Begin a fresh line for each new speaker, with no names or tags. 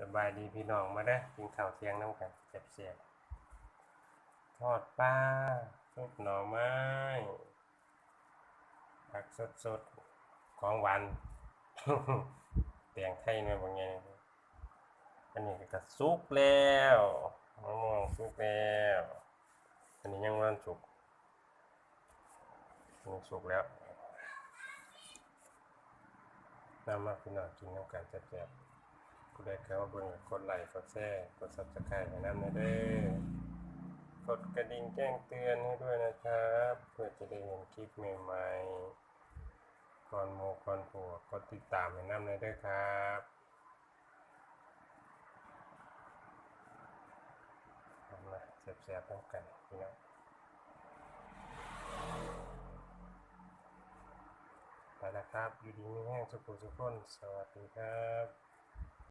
สบายดีพี่น้องมาเด้กินข้าวเที่ยงน้ำกันเจ็บเสียทอดปลาซุปหน่อไม้ผักสดๆของหวานเตียงไทยเนี่ยบางอย่างอันนี้ก็สุกแล้วมะม่วงสุกแล้วอันนี้ยังไม่ทันสุกอันนี้สุกแล้วนำมาพี่น้องกินน้ำกันแซ่บๆผู้ใด เข้ามาเบิ่งกดไลค์กดแชร์กด Subscribe ให้นำหน่อยเด้อกดกระดิ่งแจ้งเตือนให้ด้วยนะครับ เพื่อจะได้เห็นคลิปใหม่ๆก่อนโมก่อนผัวกดติดตามให้นำหน่อยเด้อครับเอามาแซ่บๆน้ำกันพี่น้องไปแล้วครับ อยู่ดีมีแห้งสุขุสุขคนสวัสดีครับ